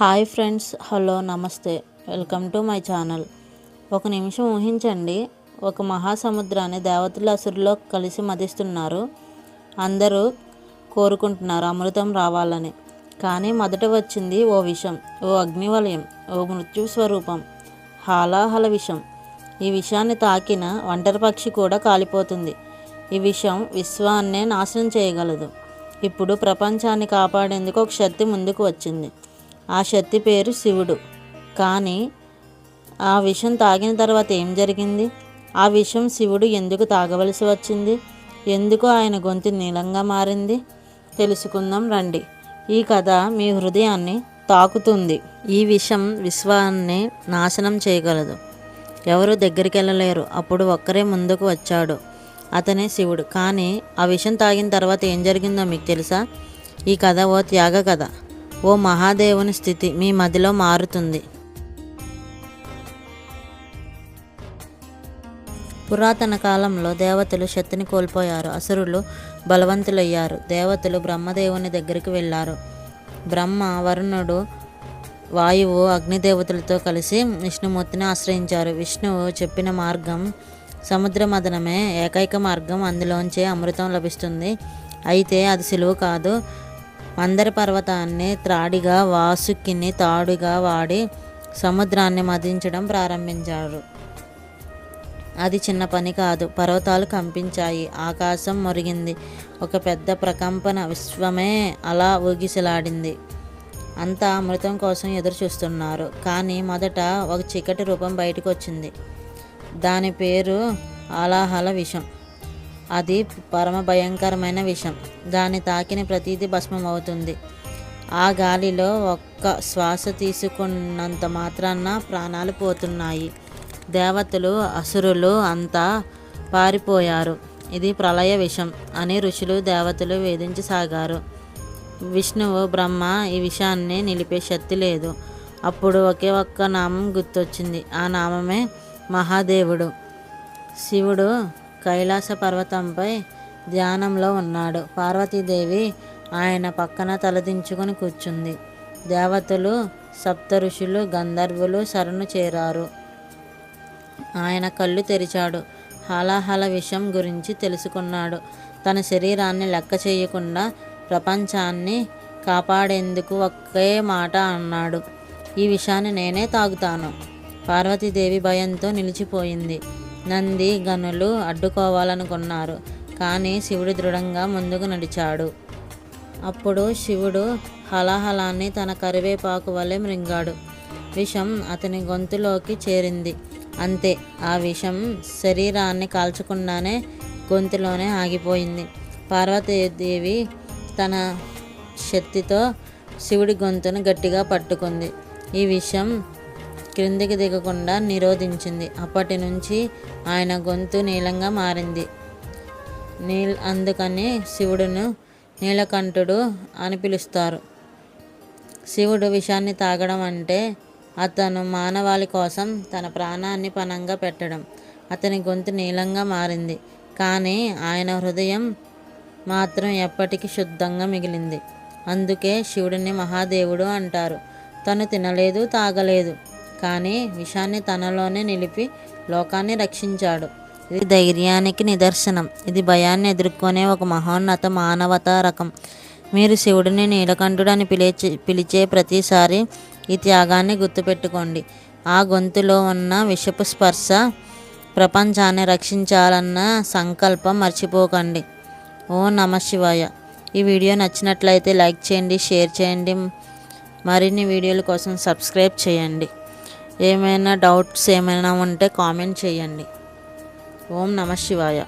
Hi friends hello నమస్తే. Welcome to my channel. ఒక నిమిషం ఊహించండి. ఒక మహాసముద్రాన్ని దేవతలు అసురులో కలిసి మదిస్తున్నారు. అందరూ కోరుకుంటున్నారు అమృతం రావాలని. కానీ మొదట వచ్చింది ఓ విషం ఓ అగ్నివలయం ఓ మృత్యు స్వరూపం హాలాహల విషం. ఈ విషయాన్ని తాకిన ఒంటరి పక్షి కూడా కాలిపోతుంది. ఈ విషం విశ్వాన్నే నాశనం చేయగలదు. ఇప్పుడు ప్రపంచాన్ని కాపాడేందుకు ఒక శక్తి ముందుకు వచ్చింది. ఆ శక్తి పేరు శివుడు. కానీ ఆ విషం తాగిన తర్వాత ఏం జరిగింది? ఆ విషం శివుడు ఎందుకు తాగవలసి వచ్చింది? ఎందుకు ఆయన గొంతు నీలంగా మారింది? తెలుసుకుందాం రండి. ఈ కథ మీ హృదయాన్ని తాకుతుంది. ఈ విషం విశ్వాన్ని నాశనం చేయగలదు. ఎవరు దగ్గరికి వెళ్ళలేరు అప్పుడు ఒక్కరే ముందుకు వచ్చాడు. అతనే శివుడు. కానీ ఆ విషం తాగిన తర్వాత ఏం జరిగిందో మీకు తెలుసా? ఈ కథ ఓ త్యాగ కథ. ఓ మహాదేవుని స్థితి మీ మదిలో మారుతుంది. పురాతన కాలంలో దేవతలు శక్తిని కోల్పోయారు. అసురులు బలవంతులయ్యారు. దేవతలు బ్రహ్మదేవుని దగ్గరికి వెళ్ళారు. బ్రహ్మ వరుణుడు వాయువు అగ్నిదేవతలతో కలిసి విష్ణుమూర్తిని ఆశ్రయించారు. విష్ణువు చెప్పిన మార్గం సముద్ర మదనమే. ఏకైక మార్గం అందులోంచే అమృతం లభిస్తుంది. అయితే అది సులువు కాదు. మందర పర్వతాన్ని త్రాడిగా వాసుకిని తాడుగా వాడి సముద్రాన్ని మదించడం ప్రారంభించారు అది చిన్న పని కాదు పర్వతాలు కంపించాయి. ఆకాశం మురిగింది. ఒక పెద్ద ప్రకంపన విశ్వమే అలా ఊగిసలాడింది. అంతా అమృతం కోసం ఎదురు చూస్తున్నారు కానీ మొదట ఒక చీకటి రూపం బయటకు వచ్చింది దాని పేరు ఆలాహల విషం. అది పరమ భయంకరమైన విషం. దాన్ని తాకిన ప్రతీది భస్మం అవుతుంది ఆ గాలిలో ఒక్క శ్వాస తీసుకున్నంత మాత్రాన ప్రాణాలు పోతున్నాయి. దేవతలు అసురులు అంతా పారిపోయారు. ఇది ప్రళయ విషం అని ఋషులు దేవతలు వేధించసాగారు. విష్ణువు బ్రహ్మ ఈ విషయాన్ని నిలిపే శక్తి లేదు. అప్పుడు ఒకే ఒక్క నామం గుర్తొచ్చింది. ఆ నామమే మహాదేవుడు. శివుడు కైలాస పర్వతంపై ధ్యానంలో ఉన్నాడు. పార్వతీదేవి ఆయన పక్కన తలదించుకొని కూర్చుంది. దేవతలు సప్త ఋషులు గంధర్వులు శరణు చేరారు. ఆయన కళ్ళు తెరిచాడు. హలాహల విషయం గురించి తెలుసుకున్నాడు. తన శరీరాన్ని లెక్క చేయకుండా ప్రపంచాన్ని కాపాడేందుకు ఒకే మాట అన్నాడు. ఈ విషయాన్ని నేనే తాగుతాను. పార్వతీదేవి భయంతో నిలిచిపోయింది. నంది గనులు అడ్డుకోవాలనుకున్నారు కానీ శివుడు దృఢంగా ముందుకు నడిచాడు. అప్పుడు శివుడు హలాహలాన్ని తన కరివేపాకు వలె మృంగాడు. విషం అతని గొంతులోకి చేరింది. అంతే ఆ విషం శరీరాన్ని కాల్చకుండానే గొంతులోనే ఆగిపోయింది. పార్వతీదేవి తన శక్తితో శివుడి గొంతును గట్టిగా పట్టుకుంది. ఈ విషయం క్రిందికి దిగకుండా నిరోధించింది. అప్పటి నుంచి ఆయన గొంతు నీలంగా మారింది. నీల్ అందుకని శివుడును నీలకంఠుడు అని పిలుస్తారు. శివుడు విషాన్ని తాగడం అంటే అతను మానవాళి కోసం తన ప్రాణాన్ని పణంగా పెట్టడం. అతని గొంతు నీలంగా మారింది. కానీ ఆయన హృదయం మాత్రం ఎప్పటికీ శుద్ధంగా మిగిలింది. అందుకే శివుడిని మహాదేవుడు అంటారు. తను తినలేదు తాగలేదు. కానీ విషాన్ని తనలోనే నిలిపి లోకాన్ని రక్షించాడు. ఇది ధైర్యానికి నిదర్శనం. ఇది భయాన్ని ఎదుర్కొనే ఒక మహోన్నత మానవతా రకం మీరు శివుడిని నీలకంఠుడని పిలిచే పిలిచే ప్రతిసారి ఈ త్యాగాన్ని గుర్తుపెట్టుకోండి. ఆ గొంతులో ఉన్న విషపు స్పర్శ ప్రపంచాన్ని రక్షించాలన్న సంకల్పం మర్చిపోకండి. ఓ నమ శివాయ. ఈ వీడియో నచ్చినట్లయితే లైక్ చేయండి షేర్ చేయండి. మరిన్ని వీడియోల కోసం సబ్స్క్రైబ్ చేయండి. ఏమైనా డౌట్స్ ఏమైనా ఉంటే కామెంట్ చేయండి. ఓం నమ శివాయ.